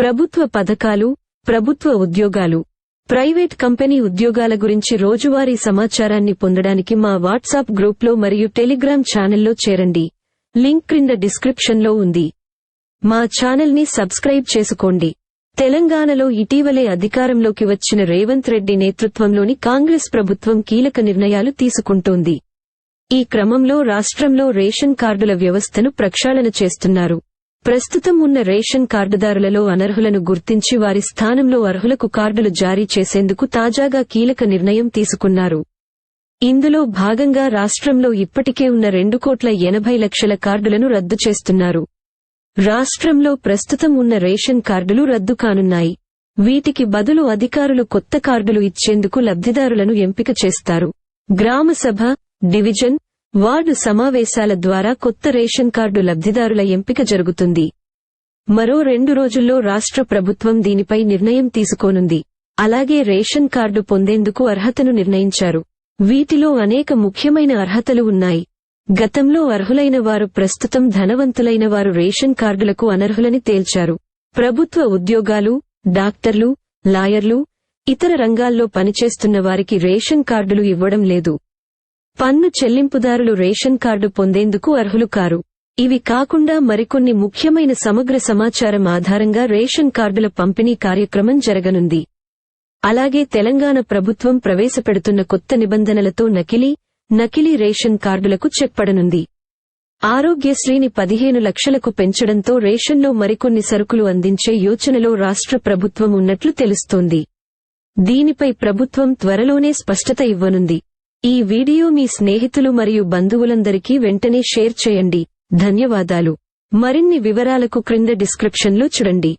ప్రభుత్వ పథకాలు ప్రభుత్వ ఉద్యోగాలు. ప్రైవేట్ కంపెనీ ఉద్యోగాల గురించి రోజువారీ సమాచారాన్ని పొందడానికి మా వాట్సాప్ గ్రూప్లో మరియు టెలిగ్రామ్ ఛానల్లో చేరండి. లింక్ క్రింద డిస్క్రిప్షన్లో ఉంది. మా ఛానల్ని సబ్స్క్రైబ్ చేసుకోండి. తెలంగాణలో ఇటీవలే అధికారంలోకి వచ్చిన రేవంత్ రెడ్డి నేతృత్వంలోని కాంగ్రెస్ ప్రభుత్వం కీలక నిర్ణయాలు తీసుకుంటోంది. ఈ క్రమంలో రాష్ట్రంలో రేషన్ కార్డుల వ్యవస్థను ప్రక్షాళన చేస్తున్నారు. ప్రస్తుతం ఉన్న రేషన్ కార్డుదారులలో అనర్హులను గుర్తించి వారి స్థానంలో అర్హులకు కార్డులు జారీ చేసేందుకు తాజాగా కీలక నిర్ణయం తీసుకున్నారు. ఇందులో భాగంగా రాష్ట్రంలో ఇప్పటికే ఉన్న రెండు కోట్ల ఎనభై లక్షల కార్డులను రద్దు చేస్తున్నారు. రాష్ట్రంలో ప్రస్తుతం ఉన్న రేషన్ కార్డులు రద్దు కానున్నాయి. వీటికి బదులు అధికారులు కొత్త కార్డులు ఇచ్చేందుకు లబ్ధిదారులను ఎంపిక చేస్తారు. గ్రామసభ డివిజన్ వార్డు సమావేశాల ద్వారా కొత్త రేషన్ కార్డు లబ్ధిదారుల ఎంపిక జరుగుతుంది. మరో రెండు రోజుల్లో రాష్ట్ర ప్రభుత్వం దీనిపై నిర్ణయం తీసుకోనుంది. అలాగే రేషన్ కార్డు పొందేందుకు అర్హతను నిర్ణయించారు. వీటిలో అనేక ముఖ్యమైన అర్హతలు ఉన్నాయి. గతంలో అర్హులైన వారు ప్రస్తుతం ధనవంతులైన వారు రేషన్ కార్డులకు అనర్హులని తేల్చారు. ప్రభుత్వ ఉద్యోగాలు డాక్టర్లు లాయర్లు ఇతర రంగాల్లో పనిచేస్తున్న వారికి రేషన్ కార్డులు ఇవ్వడం లేదు. పన్ను చెల్లింపుదారులు రేషన్ కార్డు పొందేందుకు అర్హులు కారు. ఇవి కాకుండా మరికొన్ని ముఖ్యమైన సమగ్ర సమాచారం ఆధారంగా రేషన్ కార్డుల పంపిణీ కార్యక్రమం జరగనుంది. అలాగే తెలంగాణ ప్రభుత్వం ప్రవేశపెడుతున్న కొత్త నిబంధనలతో నకిలీ నకిలీ రేషన్ కార్డులకు చెక్పడనుంది ఆరోగ్యశ్రీని పదిహేను లక్షలకు పెంచడంతో రేషన్లో మరికొన్ని సరుకులు అందించే యోచనలో రాష్ట్ర ప్రభుత్వం ఉన్నట్లు తెలుస్తోంది. దీనిపై ప్రభుత్వం త్వరలోనే స్పష్టత ఇవ్వనుంది. ఈ వీడియో మీ స్నేహితులు మరియు బంధువులందరికీ వెంటనే షేర్ చేయండి. ధన్యవాదాలు. మరిన్ని వివరాలకు క్రింద డిస్క్రిప్షన్లో చూడండి.